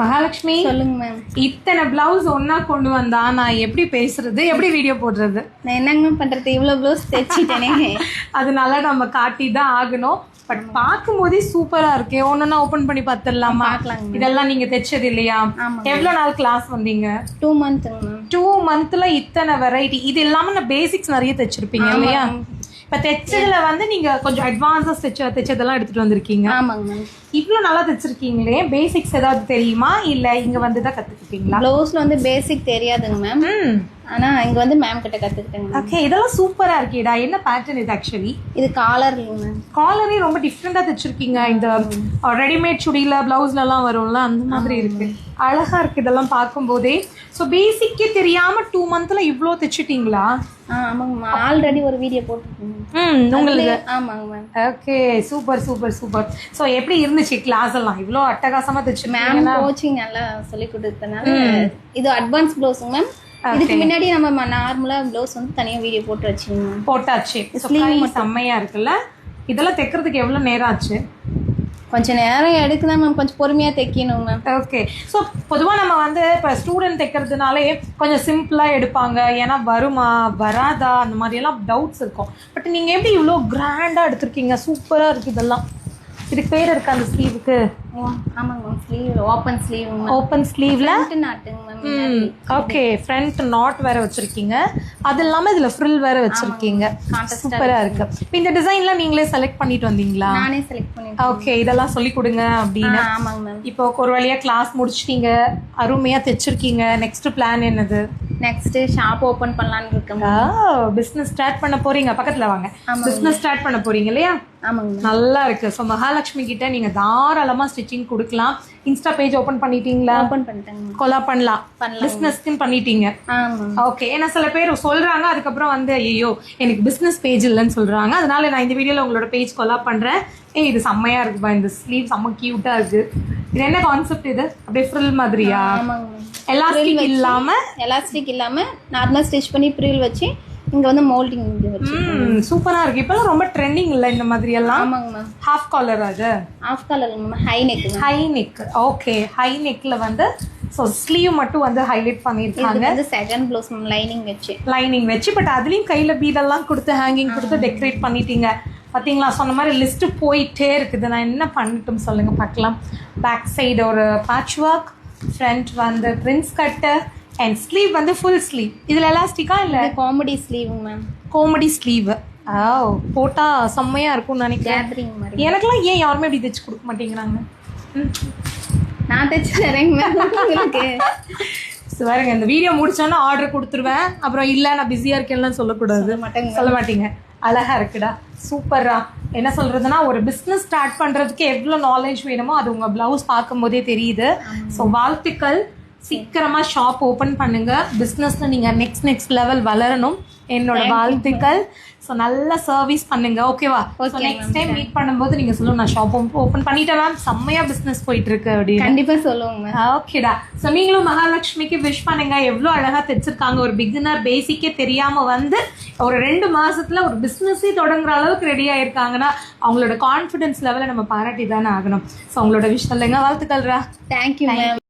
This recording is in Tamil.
மகாலட்சுமி சொல்லுங்க மேம் இத்தனை பிளவுஸ் ஒண்ணா கொண்டு வந்தா நான் எப்படி பேசுறது? எப்படி வீடியோ போடுறது? நான் என்னங்க பண்றது? இவ்வளோ ப்ளவுஸ் தைச்சிட்டேனே. அதனால நம்ம காட்டி தான் ஆகணும். பட் பார்க்கும்போதே சூப்பரா இருக்கு. ஒன்னொன்னா ஓபன் பண்ணி பார்த்துடலாமா? இதெல்லாம் நீங்க தைச்சது இல்லையா. எவ்வளவு நாள் கிளாஸ் வந்தீங்க? டூ மேம் டூ மந்த்ல இத்தனை வெரைட்டி இது இல்லாம நான் பேசிக்ஸ் நிறைய தைச்சிருப்பீங்க இல்லையா? இப்ப தைச்சதுல வந்து நீங்க கொஞ்சம் அட்வான்ஸா தைச்ச தைச்சதெல்லாம் எடுத்துட்டு வந்திருக்கீங்க. ஆமாங்க மேம். இவ்வளோ நல்லா தைச்சிருக்கீங்களே. பேசிக்ஸ் ஏதாவது தெரியுமா? இல்ல இங்க வந்து தான் கத்துக்கிட்டீங்களா ப்ளவுஸ்ல வந்து பேசிக் தெரியாதுங்க மேம். ஆனா இங்க வந்து மேம் கிட்ட கத்துக்கிட்டேங்க ஓகே இதெல்லாம் சூப்பரா இருக்கேடா. என்ன பேட்டர்ன் இது ஆக்சுவலி இது காலர் மேம் காலரே ரொம்ப டிஃப்ரெண்டா தைச்சிருக்கீங்க. இந்த ரெடிமேட் சுடியில பிளவுஸ்ல எல்லாம் வரும்ல அந்த மாதிரி இருக்கு. அழகா இருக்கு இதெல்லாம் பார்க்கும்போதே. ஸோ பேசிக்கே தெரியாம டூ மந்த்ல இவ்வளோ தைச்சிட்டீங்களா? ஆ ஆமாங்க மேம் ஆல்ரெடி ஒரு வீடியோ போட்டுருக்கேங்க ம் உங்களுக்கு ஆமாங்க ma'am okay super super super so எப்படி இருந்துச்சு கிளாஸ் எல்லாம்? இவ்வளோ அட்டகாசமா மேம் தைச்சிருக்கீங்க கோச்சிங் நல்லா சொல்லி கொடுத்ததுனால இது அட்வான்ஸ் ப்ளவுஸுங்க மேம் இதுக்கு முன்னாடி நம்ம நார்மலா ப்ளவுஸ் வந்து தனியா வீடியோ போட்டு வச்சுங்க மேம் போட்டாச்சு செம்மையா இருக்குல்ல? இதெல்லாம் தைக்கிறதுக்கு எவ்வளவு நேரம் ஆச்சு? கொஞ்சம் நேரம் எடுக்குதான் மேம் கொஞ்சம் பொறுமையா தைக்கணும் மேம் ஓகே ஸோ பொதுவாக நம்ம வந்து இப்போ ஸ்டூடெண்ட் தைக்கிறதுனாலே கொஞ்சம் சிம்பிளாக எடுப்பாங்க. ஏன்னா வருமா வராதா அந்த மாதிரியெல்லாம் டவுட்ஸ் இருக்கும். பட் நீங்கள் எப்படி இவ்வளோ கிராண்டாக எடுத்திருக்கீங்க? சூப்பராக இருக்குது இதெல்லாம். இதுக்கு பேர் இருக்கு அந்த ஸ்லீவுக்கு ஓ, ஆமாங்க ma'am sleeve open sleeve open ஸ்லீவ்ல நாட்டுங்க. ஓகே ஃப்ரண்ட் நாட் வேற வச்சிருக்கீங்க. அது இல்லாம இதுல ஃப்ரில் வேற வச்சிருக்கீங்க. சூப்பரா இருக்கு. இப்போ இந்த டிசைன்லாம் நீங்களே செலக்ட் பண்ணிட்டு வந்தீங்களா? நானே செலக்ட் பண்ணிட்டேன் ஓகே இதெல்லாம் சொல்லி கொடுங்க அப்படின்னு. ஆமாங்க மேம் இப்போ ஒரு வழியா கிளாஸ் முடிச்சிட்டீங்க. அருமையா தைச்சிருக்கீங்க. நெக்ஸ்ட் பிளான் என்னது? நெக்ஸ்ட் ஷாப் ஓபன் பண்ணலாம்னு ma'am. பிசினஸ் ஸ்டார்ட் பண்ண போறீங்க. பக்கத்துல வாங்க. பிசினஸ் ஸ்டார்ட் பண்ண போறீங்க இல்லையா? ஆமாங்க. நல்லா இருக்கு. ஸோ மகாலட்சுமி கிட்ட நீங்க தாராளமா ஸ்டிச்சிங் கொடுக்கலாம். இன்ஸ்டா பேஜ் ஓபன் பண்ணிட்டீங்களா? ஓபன் பண்ணிட்டேங்க. கொலா பண்ணலாம். பண்ணலாம். பிசினஸ்க்குன்னு பண்ணிட்டீங்க. ஓகே ஏன்னா சில பேர் சொல்றாங்க அதுக்கப்புறம் வந்து ஐயோ எனக்கு பிசினஸ் பேஜ் இல்லைன்னு சொல்றாங்க. அதனால நான் இந்த வீடியோல உங்களோட பேஜ் கொலா பண்றேன். ஏய் இது செம்மையா இருக்குப்பா. இந்த ஸ்லீவ் செம்ம கியூட்டா இருக்கு. இது என்ன கான்செப்ட் இது? அப்படியே ஃப்ரில் மாதிரியா? எலாஸ்டிக் இல்லாம? எலாஸ்டிக் இல்லாம நார்மலா ஸ்டிச் பண்ணி ப்ரீல் வச்சு இங்க வந்து மோல்டிங் சூப்பரா இருக்கு. இப்பெல்லாம் ரொம்ப ட்ரெண்டிங் இல்ல இந்த மாதிரி எல்லாம்? ஆமாங்க மேம் ஹாஃப் காலர் அது off colour ma'am high neck high neck okay high நெக்ல வந்து ஸோ ஸ்லீவ் மட்டும் வந்து ஹைலைட் பண்ணியிருக்காங்க. இது வந்து செகண்ட் ப்ளவுஸ் மேம் லைனிங் வச்சு. லைனிங் வச்சு பட் அதுலயும் கையில பீடெல்லாம் கொடுத்து ஹேங்கிங் கொடுத்து டெக்கரேட் பண்ணிட்டீங்க. பாத்தீங்களா? சொன்ன மாதிரி லிஸ்ட் போயிட்டே இருக்குது. நான் என்ன பண்ணட்டும் சொல்லுங்க பார்க்கலாம். பேக் சைடு ஒரு பேட்ச் ஒர்க் ஃப்ரண்ட் வந்து பிரின்ஸ் கட்டு அண்ட் ஸ்லீவ் வந்து ஃபுல் ஸ்லீவ் இதுல எலாஸ்டிக்கா இல்ல? காமெடி ஸ்லீவ் மேம் கோமடி ஸ்லீவ் ஆ போட்டா செம்மையா இருக்கும்னு நினைக்கிறேன். எனக்கெல்லாம் ஏன் யாருமே இப்படி தைச்சு கொடுக்க மாட்டேங்கிறாங்க. நான் தைச்சு தரேங்க உங்களுக்கு? பாருங்க இந்த வீடியோ முடிச்சோன்னா ஆர்டர் கொடுத்துருவேன். அப்புறம் இல்ல நான் பிஸியா இருக்கேன்லாம் சொல்லக்கூடாது. சொல்ல மாட்டேங்க. சொல்ல மாட்டீங்க அழகா இருக்குடா. சூப்பரா என்ன சொல்றதுன்னா ஒரு பிஸ்னஸ் ஸ்டார்ட் பண்றதுக்கு எவ்வளவு நாலேஜ் வேணுமோ அது உங்க பிளவுஸ் பார்க்கும்போதே தெரியுது. ஸோ வாழ்த்துக்கள். சீக்கிரமா ஷாப் ஓபன் பண்ணுங்க. பிஸ்னஸ்ல நீங்க நெக்ஸ்ட் நெக்ஸ்ட் லெவல் வளரணும். என்னோட வாழ்த்துக்கள். ஸோ நல்ல சர்வீஸ் பண்ணுங்க. ஓகேவா Okay, நெக்ஸ்ட் டைம் மீட் பண்ணும்போது நீங்க சொல்லுங்க நான் ஷாப் ஓப்பன் பண்ணிட்டேன் மேம் செம்மையா பிஸ்னஸ் போயிட்டு இருக்கு அப்படின்னு. கண்டிப்பா சொல்லுவோங்க. ஓகேடா ஸோ நீங்களும் மகாலட்சுமிக்கு விஷ் பண்ணுங்க. எவ்வளோ அழகா தைச்சிருக்காங்க. ஒரு பிகினர் பேசிக்கே தெரியாம வந்து ஒரு ரெண்டு மாசத்துல ஒரு பிசினஸே தொடங்குற அளவுக்கு ரெடி ஆயிருக்காங்கன்னா அவங்களோட கான்ஃபிடன்ஸ் லெவலை நம்ம பாராட்டி தானே ஆகணும். ஸோ அவங்களோட விஷ் சொல்லுங்க. வாழ்த்துக்கள்ரா. Thank you ma'am